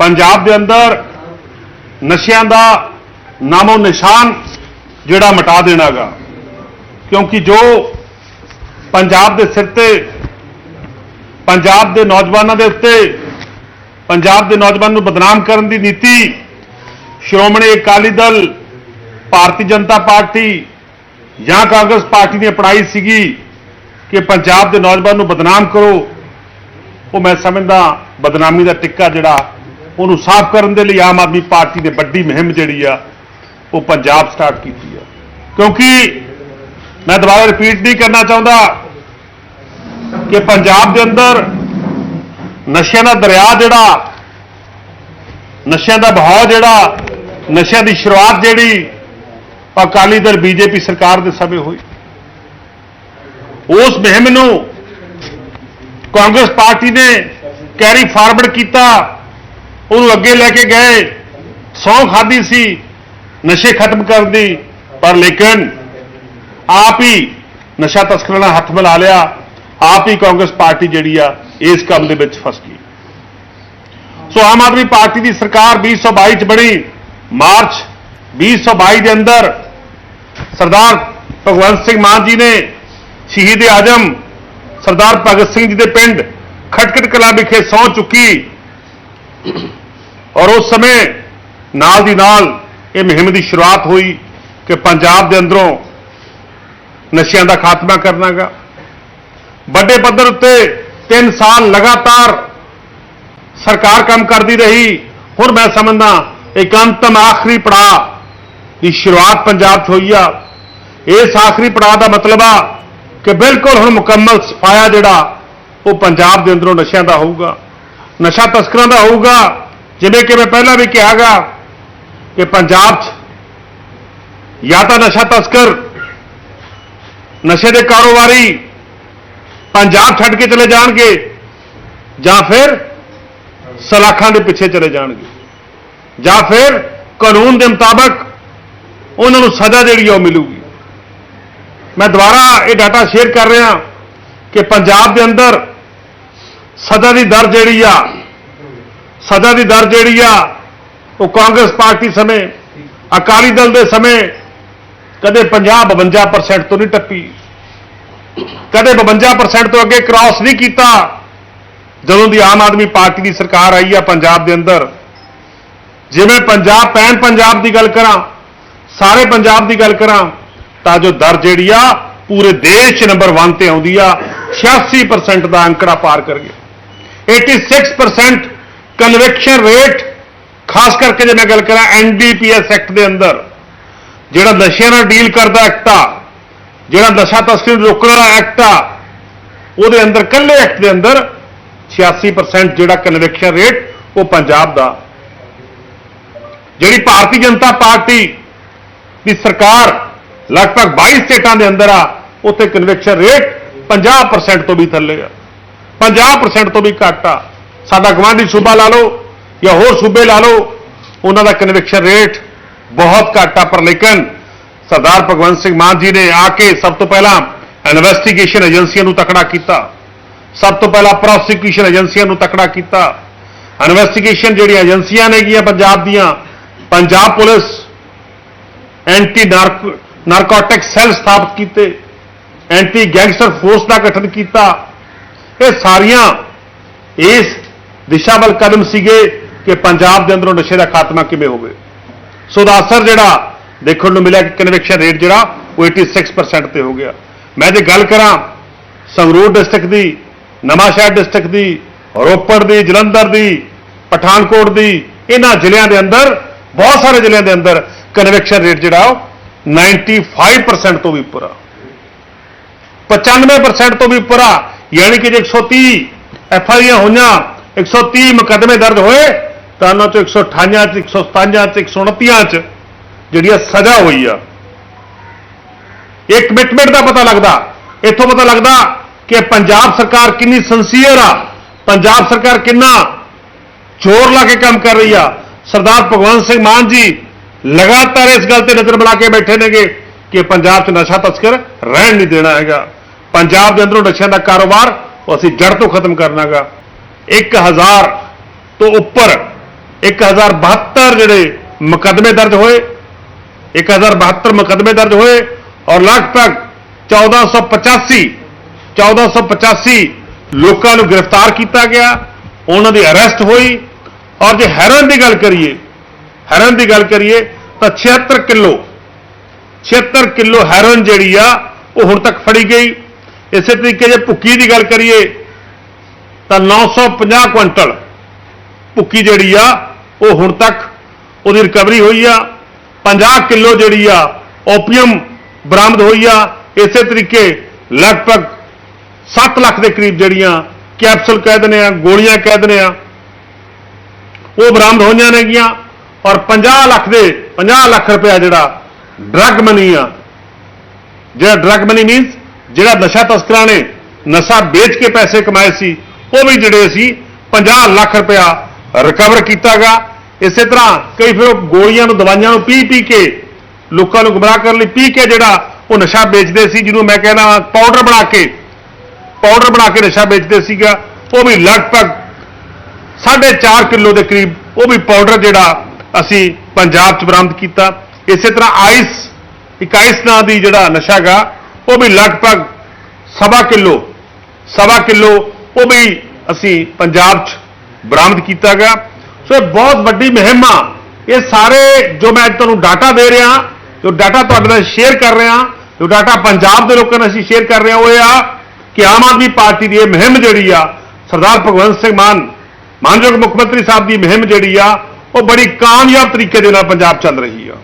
ਪੰਜਾਬ ਦੇ ਅੰਦਰ ਨਸ਼ਿਆਂ ਦਾ ਨਾਮੋ ਨਿਸ਼ਾਨ ਜਿਹੜਾ ਮਿਟਾ ਦੇਣਾਗਾ। ਕਿਉਂਕਿ ਜੋ ਪੰਜਾਬ ਦੇ ਸਿਰ ਤੇ, ਪੰਜਾਬ ਦੇ ਨੌਜਵਾਨਾਂ ਦੇ ਉੱਤੇ, ਪੰਜਾਬ ਦੇ ਨੌਜਵਾਨ ਨੂੰ ਬਦਨਾਮ ਕਰਨ ਦੀ ਨੀਤੀ, ਸ਼੍ਰੋਮਣੀ ਅਕਾਲੀ ਦਲ, ਭਾਰਤੀ ਜਨਤਾ ਪਾਰਟੀ ਜਾਂ ਕਾਂਗਰਸ ਪਾਰਟੀ ਨੇ ਅਪਣਾਈ ਸੀਗੀ ਕਿ ਪੰਜਾਬ ਦੇ ਨੌਜਵਾਨ ਨੂੰ ਬਦਨਾਮ ਕਰੋ, ਉਹ ਮੈਂ ਸਮਝਦਾ ਬਦਨਾਮੀ ਦਾ ਟਿੱਕਾ ਜਿਹੜਾ ਉਹਨੂੰ ਸਾਫ਼ ਕਰਨ ਦੇ ਲਈ ਆਮ ਆਦਮੀ ਪਾਰਟੀ ਨੇ ਵੱਡੀ ਮੁਹਿੰਮ ਜਿਹੜੀ ਆ, ਉਹ ਪੰਜਾਬ ਸਟਾਰਟ ਕੀਤੀ ਆ। ਕਿਉਂਕਿ ਮੈਂ ਦੁਬਾਰਾ ਰਿਪੀਟ ਨਹੀਂ ਕਰਨਾ ਚਾਹੁੰਦਾ ਕਿ ਪੰਜਾਬ ਦੇ ਅੰਦਰ ਨਸ਼ਿਆਂ ਦਾ ਦਰਿਆ ਜਿਹੜਾ, ਨਸ਼ਿਆਂ ਦਾ ਬਹਾਅ ਜਿਹੜਾ, ਨਸ਼ਿਆਂ ਦੀ ਸ਼ੁਰੂਆਤ ਜਿਹੜੀ ਅਕਾਲੀ ਦਲ ਬੀਜੇਪੀ ਸਰਕਾਰ ਦੇ ਸਮੇਂ ਹੋਈ। ਉਸ ਮੁਹਿੰਮ ਨੂੰ ਕਾਂਗਰਸ ਪਾਰਟੀ ਨੇ ਕੈਰੀ ਫਾਰਵਰਡ ਕੀਤਾ। ਉਹਨੂੰ ਅੱਗੇ ਲੈ ਕੇ ਗਏ। ਸੌਂ ਖਾਦੀ ਸੀ, ਨਸ਼ੇ ਖਤਮ ਕਰਨ ਦੀ ਪਰ ਲੇਕਿਨ ਆਪ ਹੀ ਨਸ਼ਾ ਤਸਕਰਾਂ ਨਾਲ ਹੱਥ ਮਿਲਾ ਲਿਆ। ਆਪ ਹੀ ਕਾਂਗਰਸ ਪਾਰਟੀ ਜਿਹੜੀ ਆ, ਇਸ ਕੰਮ ਦੇ ਵਿੱਚ ਫਸ ਗਈ। ਸੋ ਆਮ ਆਦਮੀ ਪਾਰਟੀ ਦੀ ਸਰਕਾਰ 2022 ਚ ਬਣੀ। ਮਾਰਚ 2022 ਦੇ ਅੰਦਰ ਸਰਦਾਰ ਭਗਵੰਤ ਸਿੰਘ ਮਾਨ ਜੀ ਨੇ ਸ਼ਹੀਦ ਆਜਮ, ਸਰਦਾਰ ਭਗਤ ਸਿੰਘ ਜੀ ਦੇ ਪਿੰਡ ਖਟਕਟ ਕਲਾਂ ਵਿਖੇ ਸੌ ਚੁੱਕੀ। ਔਰ ਉਸ ਸਮੇਂ ਨਾਲ ਦੀ ਨਾਲ ਇਹ ਮੁਹਿੰਮ ਦੀ ਸ਼ੁਰੂਆਤ ਹੋਈ ਕਿ ਪੰਜਾਬ ਦੇ ਅੰਦਰੋਂ ਨਸ਼ਿਆਂ ਦਾ ਖਾਤਮਾ ਕਰਨਾਗਾ। ਵੱਡੇ ਪੱਧਰ ਉੱਤੇ 3 ਸਾਲ ਲਗਾਤਾਰ ਸਰਕਾਰ ਕੰਮ ਕਰਦੀ ਰਹੀ। ਹੁਣ ਮੈਂ ਸਮਝਦਾ ਇੱਕ ਅੰਤਮ ਆਖਰੀ ਪੜਾਅ ਦੀ ਸ਼ੁਰੂਆਤ ਪੰਜਾਬ 'ਚ ਹੋਈ ਆ। ਇਸ ਆਖਰੀ ਪੜਾਅ ਦਾ ਮਤਲਬ ਆ ਕਿ ਬਿਲਕੁਲ ਹੁਣ ਮੁਕੰਮਲ ਸਫਾਇਆ ਜਿਹੜਾ ਉਹ ਪੰਜਾਬ ਦੇ ਅੰਦਰੋਂ ਨਸ਼ਿਆਂ ਦਾ ਹੋਊਗਾ। ਨਸ਼ਾ ਤਸਕਰਾਂ ਦਾ ਹੋਊਗਾ। ਜਿਵੇਂ ਕਿ ਮੈਂ ਪਹਿਲਾਂ ਵੀ ਕਿਹਾਗਾ ਕਿ ਪੰਜਾਬ 'ਚ ਜਾਂ ਤਾਂ ਨਸ਼ਾ ਤਸਕਰ, ਨਸ਼ੇ ਦੇ ਕਾਰੋਬਾਰੀ ਪੰਜਾਬ ਛੱਡ ਕੇ ਚਲੇ ਜਾਣਗੇ ਜਾਂ ਫਿਰ ਸਲਾਖਾਂ ਦੇ ਪਿੱਛੇ ਚਲੇ ਜਾਣਗੇ। ਜਾਂ ਫਿਰ ਕਾਨੂੰਨ ਦੇ ਮੁਤਾਬਕ ਉਹਨਾਂ ਨੂੰ ਸਜ਼ਾ ਜਿਹੜੀ ਆ ਉਹ ਮਿਲੂਗੀ। ਮੈਂ ਦੁਬਾਰਾ ਇਹ ਡਾਟਾ ਸ਼ੇਅਰ ਕਰ ਰਿਹਾ ਕਿ ਪੰਜਾਬ ਦੇ ਅੰਦਰ ਸਜ਼ਾ ਦੀ ਦਰ ਜਿਹੜੀ ਆ ਸਜ਼ਾ ਦੀ ਦਰ ਜਿਹੜੀ ਆ, ਉਹ ਕਾਂਗਰਸ ਪਾਰਟੀ ਸਮੇਂ, ਅਕਾਲੀ ਦਲ ਦੇ ਸਮੇਂ ਕਦੇ 50 52% ਤੋਂ ਨਹੀਂ ਟੱਪੀ। ਕਦੇ 52% ਤੋਂ ਅੱਗੇ ਕ੍ਰਾਸ ਨਹੀਂ ਕੀਤਾ। ਜਦੋਂ ਦੀ ਆਮ ਆਦਮੀ ਪਾਰਟੀ ਦੀ ਸਰਕਾਰ ਆਈ ਆ ਪੰਜਾਬ ਦੇ ਅੰਦਰ, ਜਿਵੇਂ ਪੰਜਾਬ, ਪੈਨ ਪੰਜਾਬ ਦੀ ਗੱਲ ਕਰਾਂ, ਸਾਰੇ ਪੰਜਾਬ ਦੀ ਗੱਲ ਕਰਾਂ, ਤਾਂ ਜੋ ਦਰ ਜਿਹੜੀ ਆ, ਪੂਰੇ ਦੇਸ਼ ਨੰਬਰ 1 ਤੇ ਆਉਂਦੀ ਆ 86% ਦਾ ਅੰਕੜਾ ਪਾਰ ਕਰ ਗਿਆ। 86% ਕਨਵੈਕਸ਼ਨ ਰੇਟ ਖਾਸ ਕਰਕੇ ਜੇ ਮੈਂ ਗੱਲ ਕਰਾਂ ਐਨਡੀਪੀਐਸ ਐਕਟ ਦੇ ਅੰਦਰ, ਜਿਹੜਾ ਨਸ਼ਿਆਂ ਨਾਲ ਡੀਲ ਕਰਦਾ ਐਕਟ ਆ, ਜਿਹੜਾ ਨਸ਼ਾ ਤਸਕਰੀ ਰੋਕਣ ਵਾਲਾ ਐਕਟ ਆ, ਉਹਦੇ ਅੰਦਰ ਕੱਲੇ ਐਕਟ ਦੇ ਅੰਦਰ 86% ਜਿਹੜਾ ਕਨਵੈਕਸ਼ਨ ਰੇਟ ਉਹ ਪੰਜਾਬ ਦਾ। ਜਿਹੜੀ ਭਾਰਤੀ ਜਨਤਾ ਪਾਰਟੀ ਦੀ ਸਰਕਾਰ ਲਗਭਗ 22 ਸਟੇਟਾਂ ਦੇ ਅੰਦਰ ਆ, ਉੱਥੇ ਕਨਵੈਕਸ਼ਨ ਰੇਟ 50% ਤੋਂ ਵੀ ਥੱਲੇ ਆ। 50% ਤੋਂ ਵੀ ਘੱਟ ਆ। ਸਾਡਾ ਗਵਾਂਢੀ ਸੂਬਾ ਲਾ ਲਓ ਜਾਂ ਹੋਰ ਸੂਬੇ ਲਾ ਲਓ, ਉਹਨਾਂ ਦਾ ਕਨਵੈਕਸ਼ਨ ਰੇਟ ਬਹੁਤ ਘੱਟ ਆ, ਪਰ ਲੇਕਿਨ ਸਰਦਾਰ ਭਗਵੰਤ ਸਿੰਘ ਮਾਨ ਜੀ ਨੇ ਆ ਕੇ ਸਭ ਤੋਂ ਪਹਿਲਾਂ ਇਨਵੈਸਟੀਗੇਸ਼ਨ ਏਜੰਸੀਆਂ ਨੂੰ ਤਕੜਾ ਕੀਤਾ। ਸਭ ਤੋਂ ਪਹਿਲਾਂ ਪ੍ਰੋਸੀਕਿਊਸ਼ਨ ਏਜੰਸੀਆਂ ਨੂੰ ਤਕੜਾ ਕੀਤਾ। ਇਨਵੈਸਟੀਗੇਸ਼ਨ ਜਿਹੜੀਆਂ ਏਜੰਸੀਆਂ ਨੇਗੀਆਂ ਪੰਜਾਬ ਦੀਆਂ, Punjab police anti narcotic cell ਸਥਾਪਿਤ ਕੀਤੇ ਐਂਟੀ ਗੈਂਗਸਟਰ ਫੋਰਸ ਦਾ ਗਠਨ ਕੀਤਾ। ਇਹ ਸਾਰੀਆਂ ਇਸ ਦਿਸ਼ਾ ਵੱਲ ਕਦਮ ਸੀਗੇ ਕਿ ਪੰਜਾਬ ਦੇ ਅੰਦਰੋਂ ਨਸ਼ੇ ਦਾ ਖਾਤਮਾ ਕਿਵੇਂ ਹੋਵੇ। ਸੋ ਦਾ ਅਸਰ ਜਿਹੜਾ ਦੇਖਣ ਨੂੰ ਮਿਲਿਆ ਕਿ ਕਨਵੈਕਸ਼ਨ ਰੇਟ ਜਿਹੜਾ ਉਹ 86% ਤੇ ਹੋ ਗਿਆ। ਮੈਂ ਜੇ ਗੱਲ ਕਰਾਂ ਸੰਗਰੂਰ ਡਿਸਟ੍ਰਿਕਟ ਦੀ, ਨਵਾਂਸ਼ਹਿਰ ਡਿਸਟ੍ਰਿਕਟ ਦੀ, ਰੋਪੜ ਦੀ, ਜਲੰਧਰ ਦੀ, ਪਠਾਨਕੋਟ ਦੀ, ਇਹਨਾਂ ਜ਼ਿਲ੍ਹਿਆਂ ਦੇ ਅੰਦਰ, ਬਹੁਤ ਸਾਰੇ ਜ਼ਿਲ੍ਹਿਆਂ ਦੇ ਅੰਦਰ ਕਨਵੈਕਸ਼ਨ ਰੇਟ ਜਿਹੜਾ ਉਹ 95% ਤੋਂ ਵੀ ਉੱਪਰ ਆ। 95% ਤੋਂ ਵੀ ਉੱਪਰ ਆ। ਯਾਨੀ ਕਿ ਜੇ 130 ਐਫ ਆਈਆਂ ਹੋਈਆਂ 130 ਮੁਕੱਦਮੇ ਦਰਜ ਹੋਏ, ਤਾਂ ਉਹਨਾਂ ਚੋਂ 158 ਚ 157 ਚ 129 ਚ ਜਿਹੜੀ ਆ ਸਜ਼ਾ ਹੋਈ ਆ। ਇਹ ਕਮਿਟਮੈਂਟ ਦਾ ਪਤਾ ਲੱਗਦਾ। ਇੱਥੋਂ ਪਤਾ ਲੱਗਦਾ ਕਿ ਪੰਜਾਬ ਸਰਕਾਰ ਕਿੰਨੀ ਸੰਸੀਅਰ ਆ। ਪੰਜਾਬ ਸਰਕਾਰ ਕਿੰਨਾ ਜ਼ੋਰ ਲਾ ਕੇ ਕੰਮ ਕਰ ਰਹੀ ਆ। ਸਰਦਾਰ ਭਗਵੰਤ ਸਿੰਘ ਮਾਨ ਜੀ ਲਗਾਤਾਰ ਇਸ ਗੱਲ ਤੇ ਨਜ਼ਰ ਬਣਾ ਕੇ ਬੈਠੇ ਨੇਗੇ ਕਿ ਪੰਜਾਬ 'ਚ ਨਸ਼ਾ ਤਸਕਰ ਰਹਿਣ ਨਹੀਂ ਦੇਣਾ ਹੈਗਾ। ਪੰਜਾਬ ਦੇ ਅੰਦਰੋਂ ਨਸ਼ਿਆਂ ਦਾ ਕਾਰੋਬਾਰ, ਉਹ ਅਸੀਂ ਜੜ ਤੋਂ ਖਤਮ ਕਰਨਾਗਾ। 1000 ਤੋਂ ਉੱਪਰ 1072 ਜਿਹੜੇ ਮੁਕੱਦਮੇ ਦਰਜ ਹੋਏ 1072 ਮੁਕੱਦਮੇ ਦਰਜ ਹੋਏ ਔਰ ਲਗਭਗ 1485 1485 ਲੋਕਾਂ ਨੂੰ ਗ੍ਰਿਫਤਾਰ ਕੀਤਾ ਗਿਆ, ਉਹਨਾਂ ਦੀ ਅਰੈਸਟ ਹੋਈ ਔਰ ਜੇ ਹੈਰਨ ਦੀ ਗੱਲ ਕਰੀਏ, ਹੈਰਨ ਦੀ ਗੱਲ ਕਰੀਏ ਤਾਂ 76 ਕਿਲੋ 76 ਕਿਲੋ ਹੈਰਨ ਜਿਹੜੀ ਆ ਉਹ ਹੁਣ ਤੱਕ ਫੜੀ ਗਈ। ਇਸੇ ਤਰੀਕੇ ਜੇ ਭੁੱਕੀ ਦੀ ਗੱਲ ਕਰੀਏ ਤਾਂ 950 ਕੁਇੰਟਲ ਭੁੱਕੀ ਜਿਹੜੀ ਆ, ਉਹ ਹੁਣ ਤੱਕ ਉਹਦੀ ਰਿਕਵਰੀ ਹੋਈ ਆ। 50 ਕਿਲੋ ਜਿਹੜੀ ਆ ਓਪੀਅਮ ਬਰਾਮਦ ਹੋਈ ਆ। ਇਸੇ ਤਰੀਕੇ ਲਗਭਗ 7 ਲੱਖ ਦੇ ਕਰੀਬ ਜਿਹੜੀਆਂ ਕੈਪਸੂਲ ਕਹਿ ਦਿੰਦੇ ਆ, ਗੋਲੀਆਂ ਕਹਿ ਦਿੰਦੇ ਆ, ਉਹ ਬਰਾਮਦ ਹੋਈਆਂ ਨੇਗੀਆਂ। ਔਰ 50 ਲੱਖ ਦੇ 50 ਲੱਖ ਰੁਪਇਆ ਜਿਹੜਾ ਡਰੱਗ ਮਨੀ ਆ, ਜਿਹੜਾ ਡਰੱਗ ਮਨੀ ਮੀਨਸ ਜਿਹੜਾ ਨਸ਼ਾ ਤਸਕਰਾਂ ਨੇ ਨਸ਼ਾ ਵੇਚ ਕੇ ਪੈਸੇ ਕਮਾਏ ਸੀ ਉਹ ਵੀ ਜਿਹੜੇ ਸੀ 50 ਲੱਖ ਰੁਪਇਆ ਰਿਕਵਰ ਕੀਤਾਗਾ। ਇਸੇ ਤਰ੍ਹਾਂ ਕਈ ਫਿਰ ਉਹ ਗੋਲੀਆਂ ਨੂੰ, ਦਵਾਈਆਂ ਨੂੰ ਪੀ ਪੀ ਕੇ ਲੋਕਾਂ ਨੂੰ ਗੁੰਮਰਾਹ ਕਰਨ ਲਈ ਪੀ ਕੇ ਜਿਹੜਾ ਉਹ ਨਸ਼ਾ ਵੇਚਦੇ ਸੀ, ਜਿਹਨੂੰ ਮੈਂ ਕਹਿੰਦਾ ਪਾਊਡਰ ਬਣਾ ਕੇ ਪਾਊਡਰ ਬਣਾ ਕੇ ਨਸ਼ਾ ਵੇਚਦੇ ਸੀਗਾ। ਉਹ ਵੀ ਲਗਭਗ 4.5 ਕਿਲੋ ਦੇ ਕਰੀਬ ਉਹ ਵੀ ਪਾਊਡਰ ਜਿਹੜਾ ਅਸੀਂ ਪੰਜਾਬ 'ਚ ਬਰਾਮਦ ਕੀਤਾ। ਇਸੇ ਤਰ੍ਹਾਂ ਆਈਸ ਇੱਕ ਆਈਸ ਨਾਂ ਦੀ ਜਿਹੜਾ ਨਸ਼ਾਗਾ ਉਹ ਵੀ ਲਗਭਗ ਸਵਾ ਕਿਲੋ ਸਵਾ ਕਿਲੋ ਉਹ ਵੀ ਅਸੀਂ ਪੰਜਾਬ 'ਚ ਬਰਾਮਦ ਕੀਤਾ ਗਿਆ। ਸੋ ਇਹ ਬਹੁਤ ਵੱਡੀ ਮੁਹਿੰਮ। ਆ ਇਹ ਸਾਰੇ ਜੋ ਮੈਂ ਅੱਜ ਤੁਹਾਨੂੰ ਡਾਟਾ ਦੇ ਰਿਹਾ, ਜੋ ਡਾਟਾ ਤੁਹਾਡੇ ਨਾਲ ਸ਼ੇਅਰ ਕਰ ਰਿਹਾ, ਜੋ ਡਾਟਾ ਪੰਜਾਬ ਦੇ ਲੋਕਾਂ ਨਾਲ ਅਸੀਂ ਸ਼ੇਅਰ ਕਰ ਰਹੇ ਹਾਂ, ਉਹ ਇਹ ਆ ਕਿ ਆਮ ਆਦਮੀ ਪਾਰਟੀ ਦੀ ਇਹ ਮੁਹਿੰਮ ਜਿਹੜੀ ਆ, ਸਰਦਾਰ ਭਗਵੰਤ ਸਿੰਘ ਮਾਨ, ਮਾਨਯੋਗ ਮੁੱਖ ਮੰਤਰੀ ਸਾਹਿਬ ਦੀ ਮੁਹਿੰਮ ਜਿਹੜੀ ਆ, ਉਹ ਬੜੀ ਕਾਮਯਾਬ ਤਰੀਕੇ ਦੇ ਨਾਲ ਪੰਜਾਬ ਚੱਲ ਰਹੀ ਆ।